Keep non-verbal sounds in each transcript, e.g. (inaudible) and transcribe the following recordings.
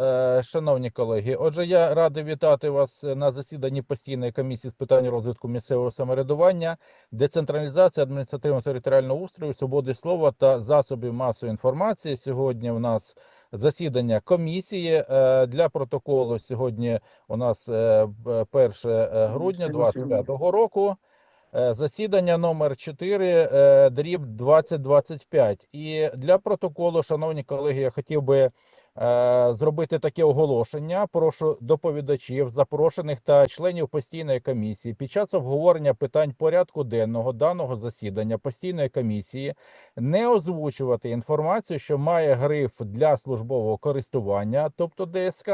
Е, Шановні колеги, отже, я радий вітати вас на засіданні постійної комісії з питань розвитку місцевого самоврядування, децентралізації адміністративно-територіального устрою, свободи слова та засобів масової інформації. Сьогодні в нас засідання комісії Е, для протоколу. Сьогодні у нас е, 1 грудня 25 року. Е, Засідання номер 4, е, дріб 2025. І для протоколу, шановні колеги, я хотів би е, зробити таке оголошення. Прошу доповідачів, запрошених та членів постійної комісії під час обговорення питань порядку денного даного засідання постійної комісії не озвучувати інформацію, що має гриф для службового користування, тобто ДСК,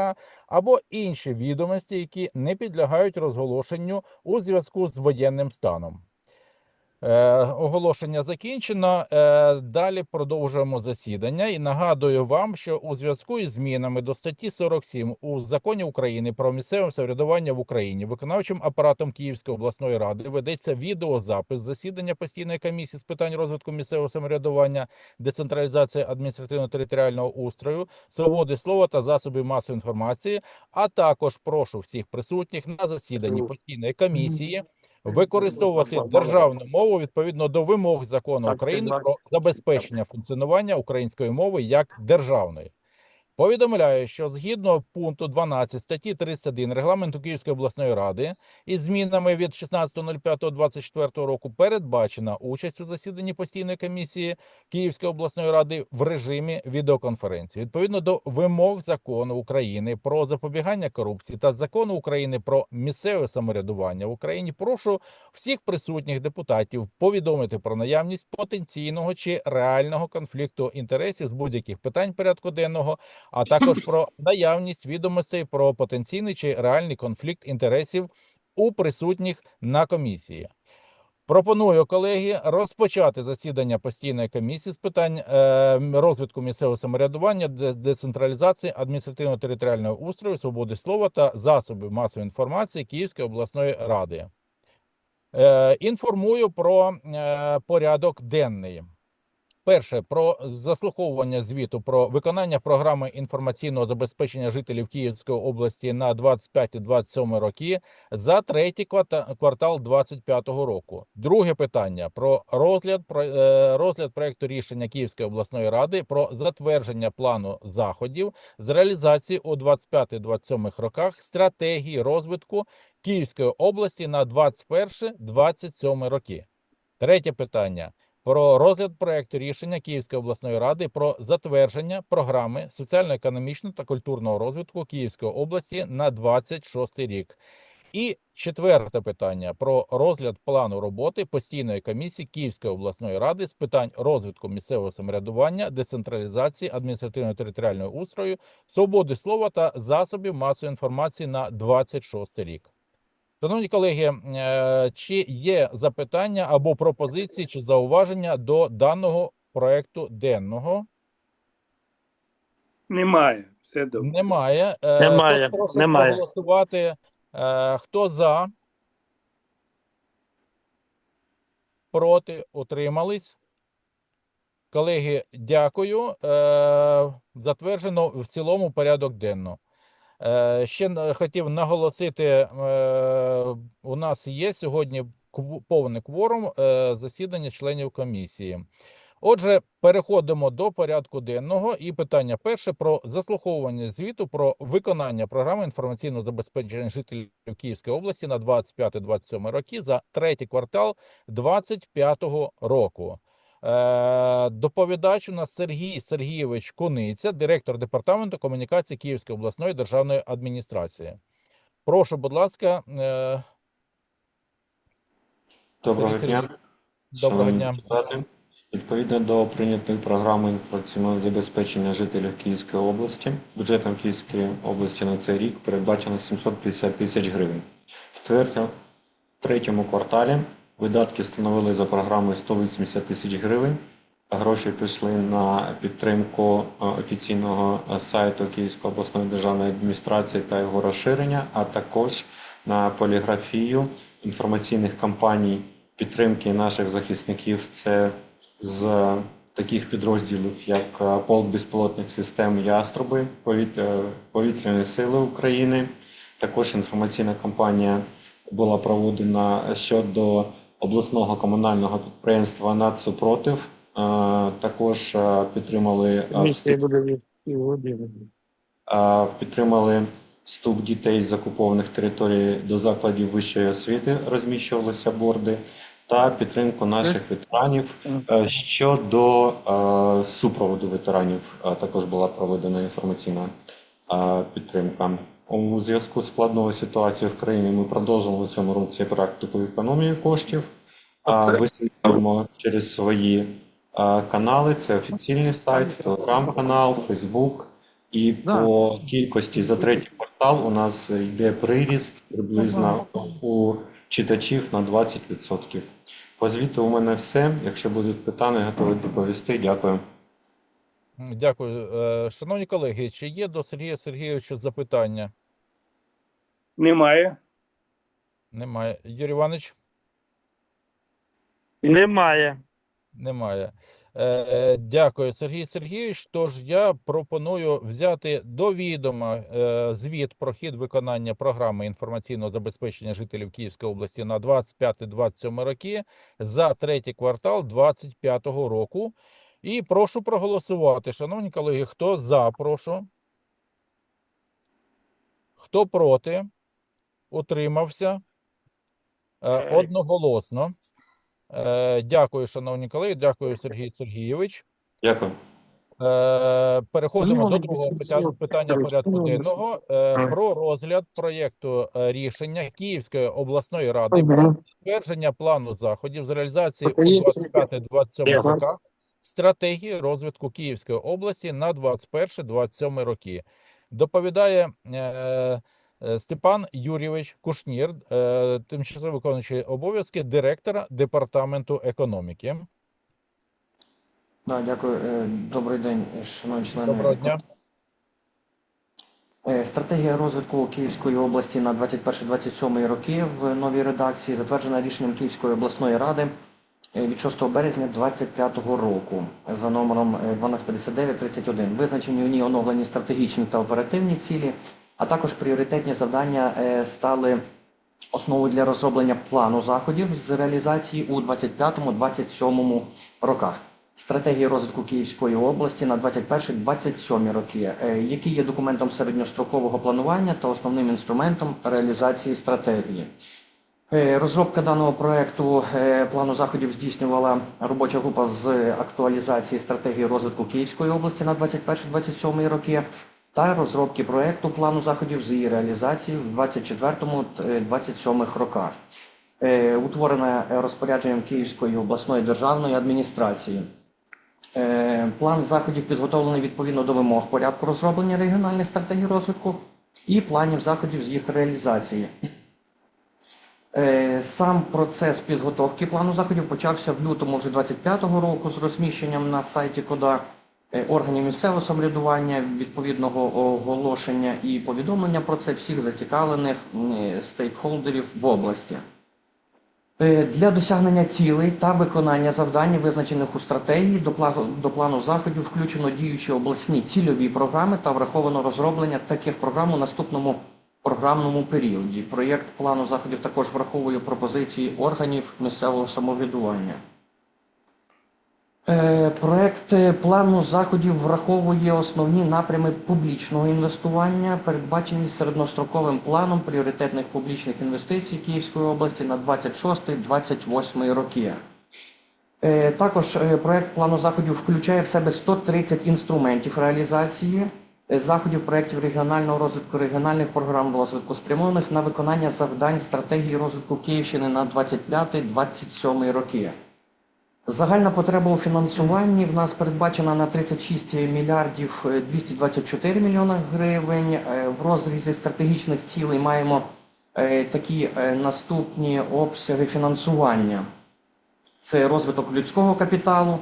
або інші відомості, які не підлягають розголошенню у зв'язку з воєнним станом. Е, оголошення закінчено. Е, далі продовжуємо засідання. І нагадую вам, що у зв'язку із змінами до статті 47 у законі України про місцеве самоврядування в Україні виконавчим апаратом Київської обласної ради ведеться відеозапис засідання постійної комісії з питань розвитку місцевого самоврядування, децентралізації адміністративно-територіального устрою, свободи слова та засобів масової інформації. А також прошу всіх присутніх на засіданні постійної комісії використовувати державну мову відповідно до вимог закону України про забезпечення функціонування української мови як державної. Повідомляю, що згідно пункту 12 статті 31 регламенту Київської обласної ради із змінами від 16.05.24 року передбачена участь у засіданні постійної комісії Київської обласної ради в режимі відеоконференції. Відповідно до вимог закону України про запобігання корупції та закону України про місцеве самоврядування в Україні, прошу всіх присутніх депутатів повідомити про наявність потенційного чи реального конфлікту інтересів з будь-яких питань порядку денного, а також про наявність відомостей про потенційний чи реальний конфлікт інтересів у присутніх на комісії. Пропоную, колеги, розпочати засідання постійної комісії з питань е, розвитку місцевого самоврядування, де- децентралізації, адміністративно-територіального устрою, свободи слова та засобів масової інформації Київської обласної ради. Е, інформую про е, порядок денний. Перше про заслуховування звіту про виконання програми інформаційного забезпечення жителів Київської області на 25-27 роки за третій квартал 25 року. Друге питання про розгляд про е, розгляд проекту рішення Київської обласної ради про затвердження плану заходів з реалізації у 25-27 роках стратегії розвитку Київської області на 21-27 роки. Третє питання про розгляд проекту рішення Київської обласної ради про затвердження програми соціально-економічного та культурного розвитку Київської області на 26 рік. І четверте питання про розгляд плану роботи постійної комісії Київської обласної ради з питань розвитку місцевого самоврядування, децентралізації, адміністративно-територіального устрою, свободи слова та засобів масової інформації на 26 рік. Шановні колеги, е, чи є запитання або пропозиції чи зауваження до даного проекту денного? Немає. Все добре. Немає. Е, Немає, тож прошу немає. проголосувати. Е, Хто за? Проти? Утримались? Колеги, дякую. Затверджено в цілому порядок денно. Е, Ще хотів наголосити, е, у нас є сьогодні повний кворум е, засідання членів комісії. Отже, переходимо до порядку денного і питання перше про заслуховування звіту про виконання програми інформаційного забезпечення жителів Київської області на 25-27 роки за третій квартал 25 року. Е, доповідач у нас Сергій Сергійович Куниця, директор департаменту комунікації Київської обласної державної адміністрації. Прошу, будь ласка, е, Доброго Сергій дня. доброго дня. депутати. Відповідно до прийнятої програми інформаційного забезпечення жителів Київської області, бюджетом Київської області на цей рік передбачено 750 тисяч гривень. В третьому, третьому кварталі видатки становили за програмою 180 тисяч гривень. Гроші пішли на підтримку е, офіційного е, сайту Київської обласної державної адміністрації та його розширення, а також на поліграфію інформаційних кампаній підтримки наших захисників. Це з таких підрозділів, як е, полк безпілотних систем Яструби, повіт- Повітряні сили України. Також інформаційна кампанія була проведена щодо обласного комунального підприємства «Нацсупротив». Е, Також е, підтримали е, підтримали вступ дітей з окупованих територій до закладів вищої освіти, розміщувалися борди, та підтримку наших ветеранів. Щодо супроводу ветеранів, також була проведена інформаційна підтримка. У зв'язку з складною ситуацією в країні ми продовжимо в цьому році практику економії коштів. А Висвітлюємо через свої канали. Це офіційний сайт, телеграм-канал, Фейсбук. І Да. по кількості за третій квартал у нас йде приріст приблизно у читачів на 20%. По звіту у мене все. Якщо будуть питання, готовий доповісти. Дякую. Дякую. Е, Шановні колеги, чи є до Сергія Сергійовича запитання? Немає. Немає. Юрій Іванович? Немає. Немає. Е, Дякую, Сергій Сергійович. Тож я пропоную взяти до відома е, звіт про хід виконання програми інформаційного забезпечення жителів Київської області на 25-27 роки за третій квартал 2025 року. І прошу проголосувати. Шановні колеги, хто за, прошу. Хто проти? Утримався? Е, Одноголосно. Е, Дякую, шановні колеги. Дякую, Сергій Сергійович. Дякую. Е, Переходимо до другого питання, питання порядку денного е, про розгляд проєкту е, рішення Київської обласної ради про затвердження плану заходів з реалізації у 25-27 роках стратегії розвитку Київської області на 21-27 роки. Доповідає е, е, Степан Юрійович Кушнір, е, тимчасово виконуючий обов'язки директора департаменту економіки. Да, дякую. Е, Добрий день, шановні члени. Доброго дня. Е, Стратегія розвитку Київської області на 21-27 роки в новій редакції затверджена рішенням Київської обласної ради е, від 6 березня 2025 року за номером е, 1259-31. Визначені у ній оновлені стратегічні та оперативні цілі, а також пріоритетні завдання е, стали основою для розроблення плану заходів з реалізації у 25-27 роках. Стратегії розвитку Київської області на 21-27 роки, е, які є документом середньострокового планування та основним інструментом реалізації стратегії. Е, Розробка даного проекту плану заходів здійснювала робоча група з актуалізації стратегії розвитку Київської області на 21-27 роки та розробки проекту плану заходів з її реалізації в 24-27 роках. Е, Утворена е, розпорядженням Київської обласної державної адміністрації. Е, План заходів підготовлений відповідно до вимог порядку розроблення регіональних стратегій розвитку і планів заходів з їх реалізації. Е, Сам процес підготовки плану заходів почався в лютому вже 25-го року з розміщенням на сайті КОДА е, органів місцевого самоврядування, відповідного оголошення і повідомлення про це всіх зацікавлених стейкхолдерів в області. Е, Для досягнення цілей та виконання завдань, визначених у стратегії, до плану заходів включено діючі обласні цільові програми та враховано розроблення таких програм у наступному програмному періоді. Проєкт плану заходів також враховує пропозиції органів місцевого самоврядування. Е, Проект е, плану заходів враховує основні напрями публічного інвестування, передбачені середньостроковим планом пріоритетних публічних інвестицій Київської області на 26-28 роки. Е, Також проект плану заходів включає в себе 130 інструментів реалізації заходів проєктів регіонального розвитку, регіональних програм розвитку, спрямованих на виконання завдань стратегії розвитку Київщини на 25-27 роки. Загальна потреба у фінансуванні в нас передбачена на 36 мільярдів е, 224 мільйона гривень. Е, В розрізі стратегічних цілей маємо е, такі е, наступні обсяги фінансування. Це розвиток людського капіталу,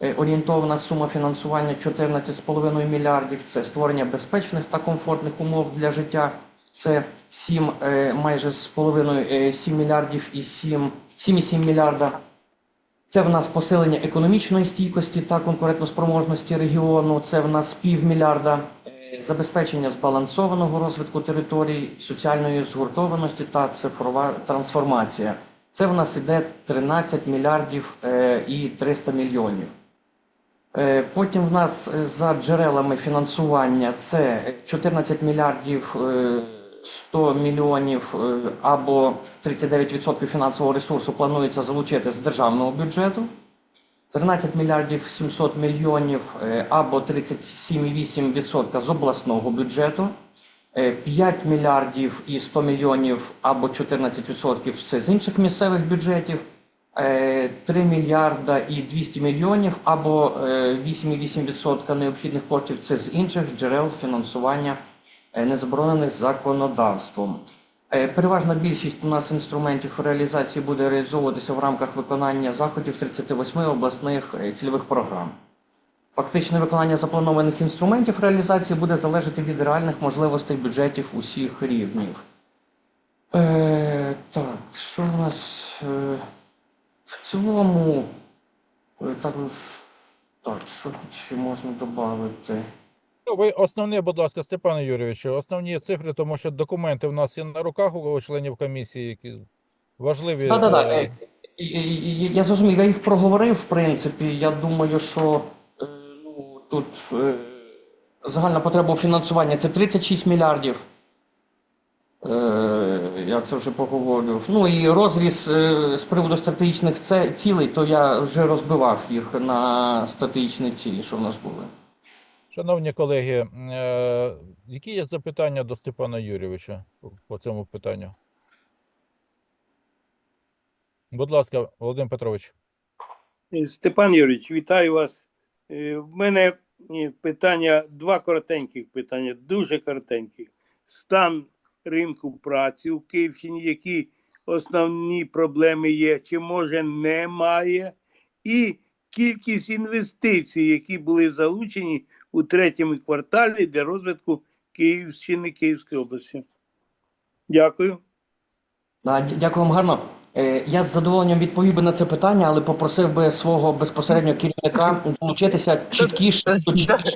е, орієнтована сума фінансування 14,5 мільярдів. Це створення безпечних та комфортних умов для життя. Це 7, е, майже з половиною е, 7 мільярдів і 7,7 мільярда. Це в нас посилення економічної стійкості та конкурентоспроможності регіону. Це в нас півмільярда е, забезпечення збалансованого розвитку територій, соціальної згуртованості та цифрова трансформація. Це в нас іде 13 мільярдів е, і 300 мільйонів. Е, Потім в нас за джерелами фінансування це 14 мільярдів 100 мільйонів е, або 39% фінансового ресурсу планується залучити з державного бюджету. 13 мільярдів 700 мільйонів е, або 37,8% з обласного бюджету. Е, 5 мільярдів і 100 мільйонів або 14% це з інших місцевих бюджетів. Е, 3 мільярда і 200 мільйонів або е, 8,8% необхідних коштів це з інших джерел фінансування е, не заборонених законодавством. Е, Переважна більшість у нас інструментів реалізації буде реалізовуватися в рамках виконання заходів 38 обласних е, цільових програм. Фактичне виконання запланованих інструментів реалізації буде залежати від реальних можливостей бюджетів усіх рівнів. Е, так, що у нас е, в цілому е, також так, що ще можна додати? Ну, ви основне, будь ласка, Степане Юрійовичу, основні цифри, тому що документи в нас є на руках у членів комісії, які важливі. Так, так, так. Я зрозумів, я їх проговорив, в принципі. Я думаю, що е, ну, тут е, загальна потреба у фінансуванні це 36 мільярдів. Е, Я це вже поговорив. Ну і розріз з приводу стратегічних цілей, то я вже розбивав їх на стратегічні цілі, що в нас були. Шановні колеги, е, які є запитання до Степана Юрійовича по- цьому питанню? Будь ласка, Володимир Петрович. Е, Степан Юрійович, вітаю вас. Е, В мене питання, два коротеньких питання, дуже коротеньких. Стан ринку праці у Київщині, які основні проблеми є, чи може немає, і кількість інвестицій, які були залучені у третьому кварталі для розвитку Київщини, Київської області. Дякую. Дякую вам гарно. Е, Я з задоволенням відповів би на це питання, але попросив би свого безпосереднього керівника долучитися чіткіше.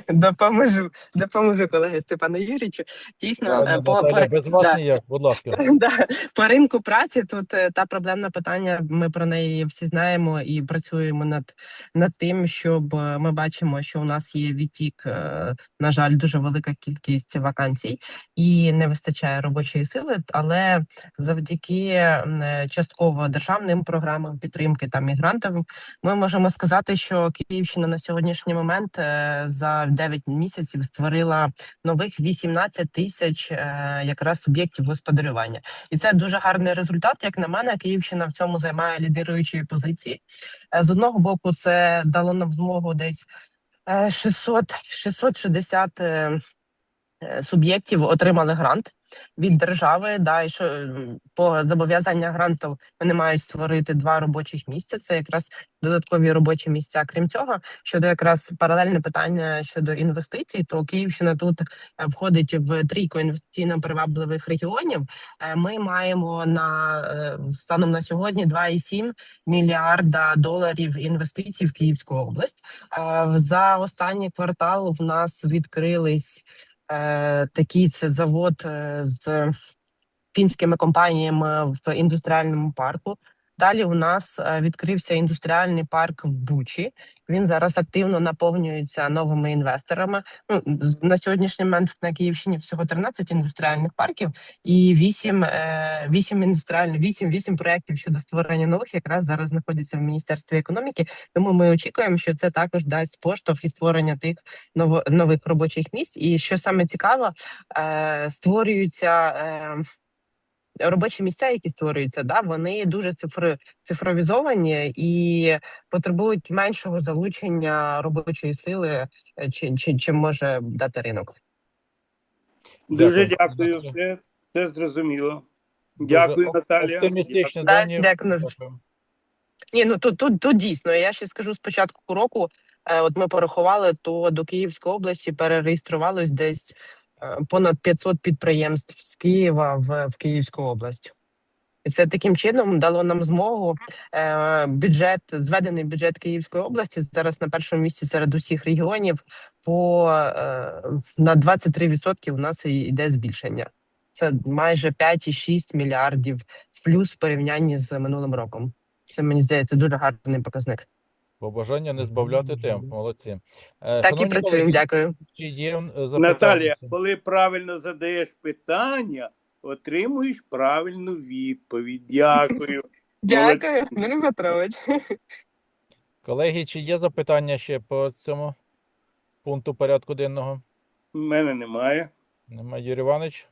Допоможу, допоможу колеги Степану Юрійовичу. Дійсно, е, по, без вас ніяк, будь ласка. (laughs) да, по ринку праці тут е, та проблемне питання. Ми про неї всі знаємо і працюємо над, над тим, щоб ми бачимо, що у нас є відтік, на жаль, дуже велика кількість вакансій і не вистачає робочої сили, але завдяки м, частково державним програмам підтримки та мігрантам ми можемо сказати, що Київщина на сьогоднішній момент е, за 9 місяців створила нових 18 тисяч е, якраз суб'єктів господарювання, і це дуже гарний результат. Як на мене, Київщина в цьому займає лідируючі позиції. Е, З одного боку, це дало нам змогу десь е, 600, 660 е, е, суб'єктів отримали грант від держави. Да, і що по зобов'язання грантів вони мають створити два робочих місця. Це якраз додаткові робочі місця. Крім цього, щодо якраз паралельне питання щодо інвестицій, то Київщина тут е, входить в трійку інвестиційно привабливих регіонів. Е, Ми маємо на е, станом на сьогодні 2,7 мільярда доларів інвестицій в Київську область. Е, За останній квартал в нас відкрились е, такий це завод е, з фінськими компаніями в індустріальному парку. Далі у нас е, відкрився індустріальний парк в Бучі. Він зараз активно наповнюється новими інвесторами. Ну на сьогоднішній момент на Київщині всього 13 індустріальних парків і 8, е, 8 індустріальних 8, 8 проєктів щодо створення нових якраз зараз знаходяться в міністерстві економіки. Тому ми очікуємо, що це також дасть поштовх і створення тих нових робочих місць. І що саме цікаво, е, створюються. Робочі місця, які створюються, да, вони дуже цифри, цифровізовані і потребують меншого залучення робочої сили, е, чи, чи, чим може дати ринок. Дуже Дякую. дякую. Все. Все, зрозуміло. Дякую, оп- Наталія. Оптимістичні Да, дякую. Дякую. Ні, ну тут, тут, тут дійсно. Я ще скажу з початку року. Е, от ми порахували, то до Київської області перереєструвалось десь понад 500 підприємств з Києва в, в Київську область. І це таким чином дало нам змогу е, бюджет, зведений бюджет Київської області зараз на першому місці серед усіх регіонів. По е, на 23% у нас йде збільшення. Це майже 5,6 мільярдів в плюс в порівнянні з минулим роком. Це мені здається дуже гарний показник. Побажання не збавляти темп. Молодці. Е, Так і працюємо. колеги, Дякую. Чи є. Наталія, коли правильно задаєш питання, отримуєш правильну відповідь. Дякую. (laughs) Дякую, Юрій Петрович. (laughs) Колеги, чи є запитання ще по цьому пункту порядку денного? У мене немає. Немає Юрій Іванович?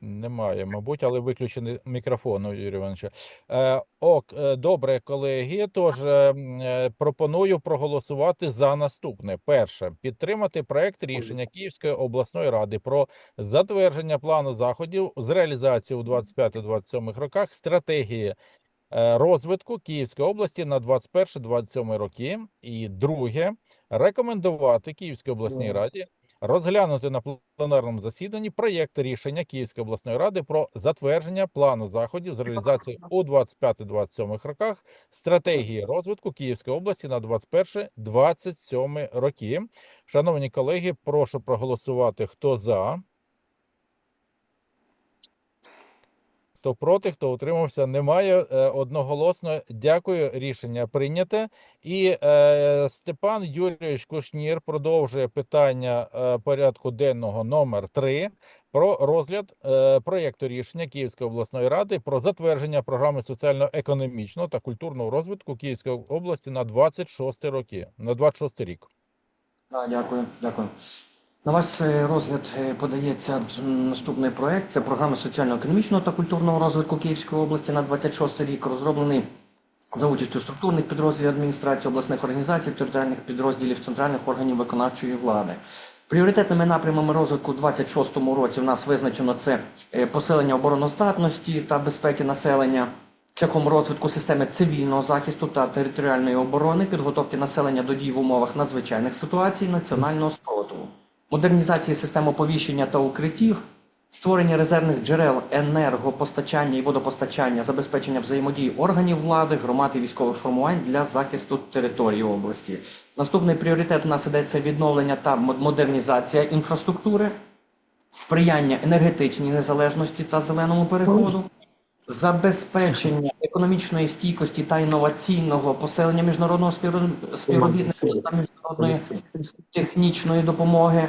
Немає, мабуть, але виключений мікрофон у Юрія Івановича. Е, ок, е, добре, колеги. Тож е, е, пропоную проголосувати за наступне. Перше, підтримати проект рішення Київської обласної ради про затвердження плану заходів з реалізації у 25-27 роках стратегії е, розвитку Київської області на 21-27 роки. І друге, рекомендувати Київській обласній раді розглянути на пленарному засіданні проєкт рішення Київської обласної ради про затвердження плану заходів з реалізації у 25-27 роках стратегії розвитку Київської області на 21-27 роки. Шановні колеги, прошу проголосувати, хто за. Хто проти, хто утримався, немає е, одноголосно. Дякую. Рішення прийняте. І е, Степан Юрійович Кушнір продовжує питання е, порядку денного номер 3 про розгляд е, проєкту рішення Київської обласної ради про затвердження програми соціально-економічного та культурного розвитку Київської області на 26 роки. На 26 рік. Да, дякую, дякую. На ваш е, розгляд е, подається наступний проект. Це програма соціально-економічного та культурного розвитку Київської області на 26 рік, розроблений за участю структурних підрозділів адміністрації обласних організацій, територіальних підрозділів центральних органів виконавчої влади. Пріоритетними напрямами розвитку у 2026 році в нас визначено це е, посилення обороноздатності та безпеки населення, шляхом розвитку системи цивільного захисту та територіальної оборони, підготовки населення до дій в умовах надзвичайних ситуацій, національного спротиву, модернізації систем оповіщення та укриттів, створення резервних джерел енергопостачання і водопостачання, забезпечення взаємодії органів влади, громад і військових формувань для захисту території області. Наступний пріоритет у нас іде це відновлення та модернізація інфраструктури, сприяння енергетичній незалежності та зеленому переходу, забезпечення економічної стійкості та інноваційного посилення міжнародного співро- співробітництва та міжнародної технічної допомоги,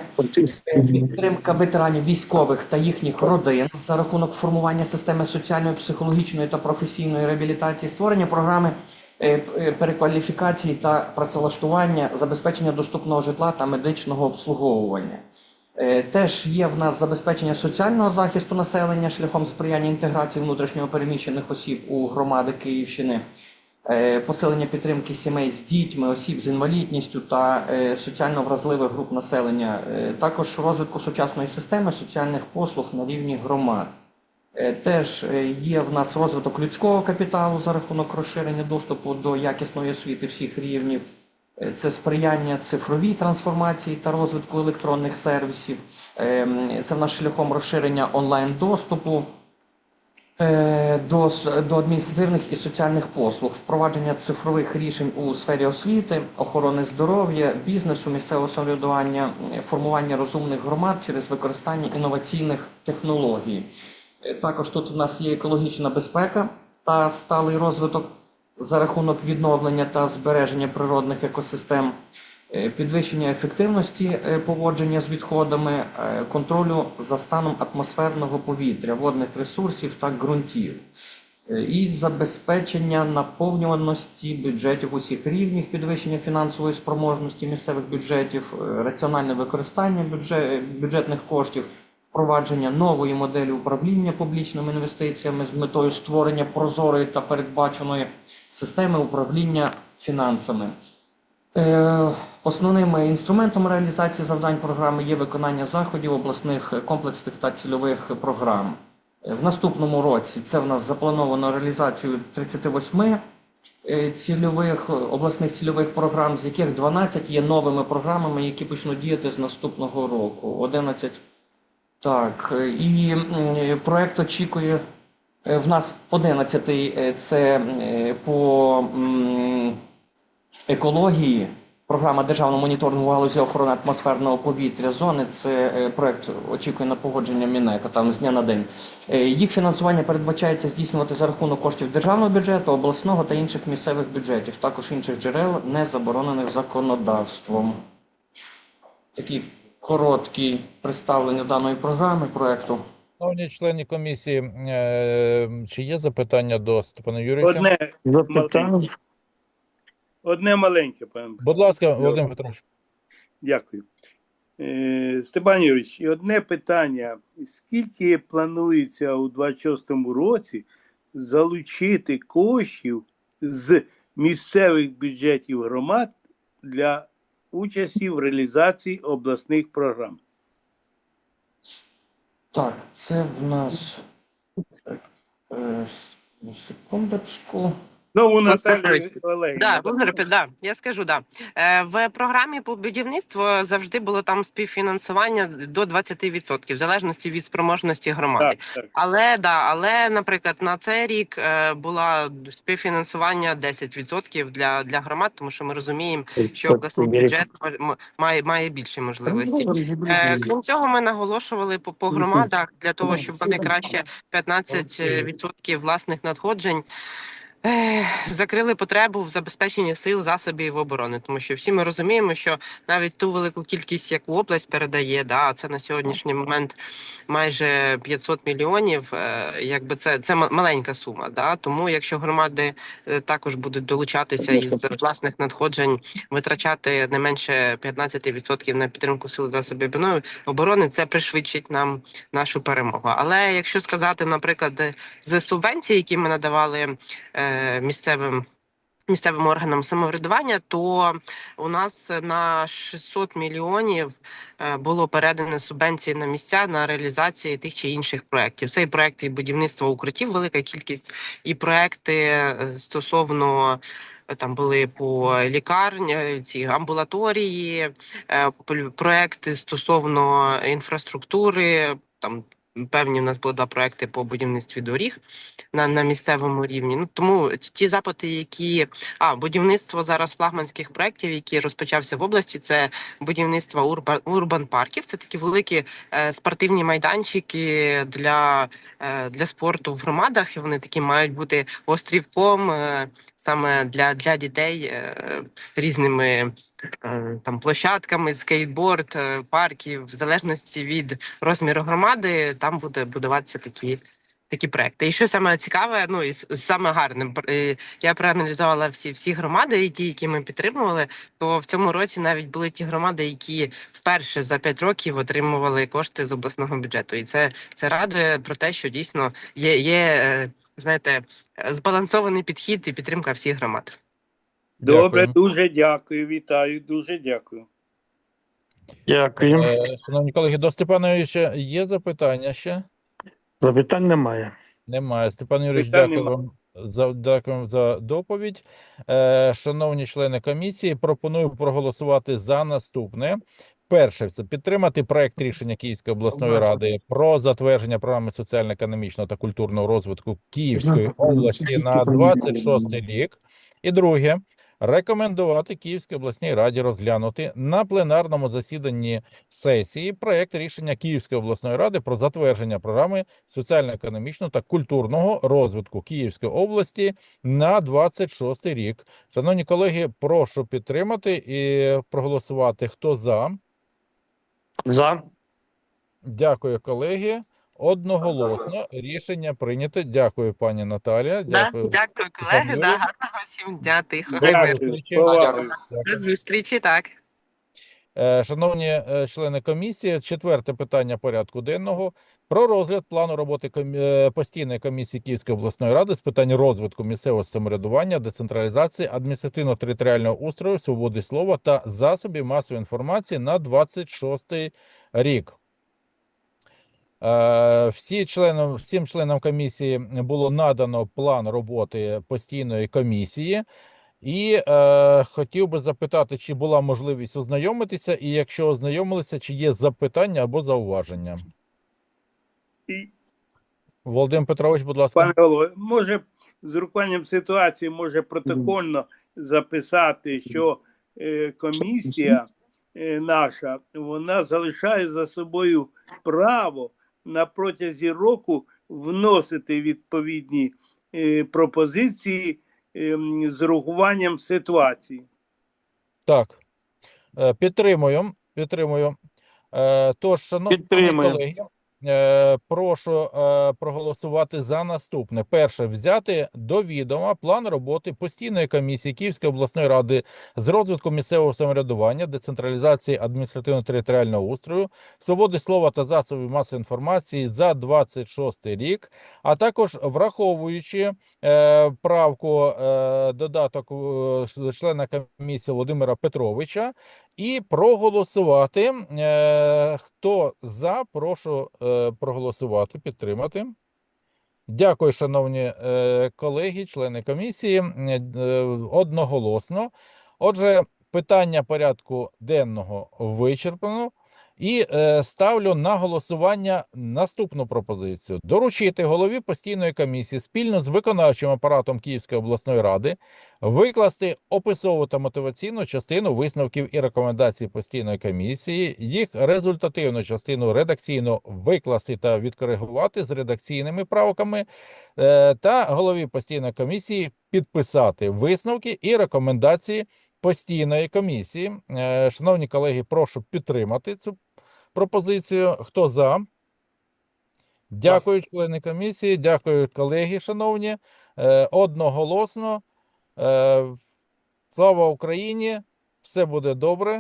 підтримка ветеранів військових та їхніх родин за рахунок формування системи соціальної, психологічної та професійної реабілітації, створення програми е, е, перекваліфікації та працевлаштування, забезпечення доступного житла та медичного обслуговування. Е, Теж є в нас забезпечення соціального захисту населення шляхом сприяння інтеграції внутрішньо переміщених осіб у громади Київщини, е, посилення підтримки сімей з дітьми, осіб з інвалідністю та е, соціально вразливих груп населення, е, також розвитку сучасної системи соціальних послуг на рівні громад. Е, Теж е, є в нас розвиток людського капіталу за рахунок розширення доступу до якісної освіти всіх рівнів. Е, Це сприяння цифровій трансформації та розвитку електронних сервісів. Ем, Це в нас шляхом розширення онлайн доступу е, до, до адміністративних і соціальних послуг, впровадження цифрових рішень у сфері освіти, охорони здоров'я, бізнесу, місцевого самоврядування, е, формування розумних громад через використання інноваційних технологій. Е, Також тут у нас є екологічна безпека та сталий розвиток за рахунок відновлення та збереження природних екосистем, е, підвищення ефективності е, поводження з відходами, е, контролю за станом атмосферного повітря, водних ресурсів та ґрунтів. Е, І забезпечення наповнюваності бюджетів усіх рівнів, підвищення фінансової спроможності місцевих бюджетів, е, раціональне використання бюджет, бюджетних коштів, впровадження нової моделі управління публічними інвестиціями з метою створення прозорої та передбаченої системи управління фінансами. Е, Основними інструментами реалізації завдань програми є виконання заходів обласних е, комплексних та цільових програм. Е, В наступному році це в нас заплановано реалізацію 38 е, цільових е, обласних цільових програм, з яких 12 є новими програмами, які почнуть діяти з наступного року. 11 Так, е, і проект очікує е, в нас 11 е, це е, по екології. Програма державного моніторингу галузі охорони атмосферного повітря зони. Це е, проект очікує на погодження Мінека там з дня на день. Е, Їх фінансування передбачається здійснювати за рахунок коштів державного бюджету, обласного та інших місцевих бюджетів, також інших джерел, не заборонених законодавством. Такі короткі представлення даної програми проекту. Шановні члени комісії, е, чи є запитання до Степана Юрійовича? Одне, Запитання. Одне маленьке, пане. Будь ласка, Володимир Петрович. Дякую. Е, Степан Юрійович, і одне питання. Скільки планується у 26-му році залучити коштів з місцевих бюджетів громад для участі в реалізації обласних програм? Так, це в нас. Е, секундочку. Знову Наталія Послухайте. Олегівна. Да, Володимир, да, я скажу, да. Е, в програмі по будівництву завжди було там співфінансування до 20%, в залежності від спроможності громади. Так, так. Але да, але, наприклад, на цей рік е, була співфінансування 10% для, для громад, тому що ми розуміємо, що обласний бюджет має, має більші можливості. Е, крім цього, ми наголошували по, по громадах для того, щоб вони краще 15% власних надходжень. Закрили потребу в забезпеченні сил засобів оборони, тому що всі ми розуміємо, що навіть ту велику кількість, яку область передає, да, це на сьогоднішній момент майже 500 мільйонів. е, Якби це, це ма- маленька сума. Да? Тому якщо громади е, також будуть долучатися із власних надходжень, витрачати не менше 15% на підтримку сил засобів оборони, це пришвидшить нам нашу перемогу. Але якщо сказати, наприклад, з субвенцій, які ми надавали е, місцевим. Місцевим органам самоврядування, то у нас на 600 мільйонів е, було передано субвенції на місця на реалізації тих чи інших проєктів. Це і проекти і будівництва укриттів, велика кількість, і проекти е, стосовно е, там були по лікарні, ці амбулаторії, проекти стосовно інфраструктури. Там певні у нас були два проекти по будівництві доріг на, на місцевому рівні. Ну тому ті запити, які а будівництво зараз флагманських проєктів, які розпочався в області, це будівництво урбан, урбан парків. Це такі великі е, спортивні майданчики для, е, для спорту в громадах. І вони такі мають бути острівком е, саме для, для дітей е, різними. Е, Там площадками, скейтборд, е, парків, в залежності від розміру громади, там буде будуватися такі такі проекти. І що саме цікаве, ну і саме гарне, я проаналізувала всі всі громади, і ті, які ми підтримували. То в цьому році навіть були ті громади, які вперше за п'ять років отримували кошти з обласного бюджету. І це, це радує про те, що дійсно є, є е, знаєте, збалансований підхід і підтримка всіх громад. Добре, Дякую. дуже дякую, вітаю, дуже дякую. Дякую. Е, Шановні колеги, до Степана Юрійовича є запитання ще? Запитань немає. Немає. Степан Юрійович, Питань дякую вам за, дякую за доповідь. Е, шановні члени комісії, пропоную проголосувати за наступне. Перше, це підтримати проект рішення Київської обласної ради про затвердження програми соціально-економічного та культурного розвитку Київської області на 26 рік. І друге, рекомендувати Київській обласній раді розглянути на пленарному засіданні сесії проект рішення Київської обласної ради про затвердження програми соціально-економічного та культурного розвитку Київської області на 26 рік. Шановні колеги, прошу підтримати і проголосувати. Хто за? За. Дякую, колеги. Одноголосно рішення прийнято. Дякую, пані Наталія. Да, Дякую. дякую, колеги. Да, гарного всім дня. Дякую. зустрічі. До зустрічі, так. Е, Шановні е, члени комісії, четверте питання порядку денного про розгляд плану роботи комі- е, постійної комісії Київської обласної ради з питань розвитку місцевого самоврядування, децентралізації, адміністративно-територіального устрою, свободи слова та засобів масової інформації на 26 рік. Е, Всі членам, всім членам комісії було надано план роботи постійної комісії. І е, хотів би запитати, чи була можливість ознайомитися, і якщо ознайомилися, чи є запитання або зауваження? І, Володимир Петрович, будь ласка. пане голово, може з урахуванням ситуації може протокольно записати, що е, комісія е, наша вона залишає за собою право на протязі року вносити відповідні е, пропозиції е, з урахуванням ситуації. Так. Е, Підтримую. Підтримую. Е, Тож, шановні колеги, прошу е, проголосувати за наступне. Перше, взяти до відома план роботи постійної комісії Київської обласної ради з розвитку місцевого самоврядування, децентралізації адміністративно-територіального устрою, свободи слова та засобів масової інформації за 26 рік, а також враховуючи е, правку е, додаток е, члена комісії Володимира Петровича, і проголосувати. Е, хто за, прошу е, проголосувати, підтримати. Дякую, шановні е, колеги, члени комісії. Одноголосно. Отже, питання порядку денного вичерпано. І е, ставлю на голосування наступну пропозицію: доручити голові постійної комісії спільно з виконавчим апаратом Київської обласної ради викласти описову та мотиваційну частину висновків і рекомендацій постійної комісії, їх результативну частину редакційно викласти та відкоригувати з редакційними правками, е, та голові постійної комісії підписати висновки і рекомендації постійної комісії. Е, Шановні колеги, прошу підтримати цю пропозицію. Хто за? Дякую, члени комісії, дякую, колеги, шановні. Е, Одноголосно. Е, Слава Україні! Все буде добре.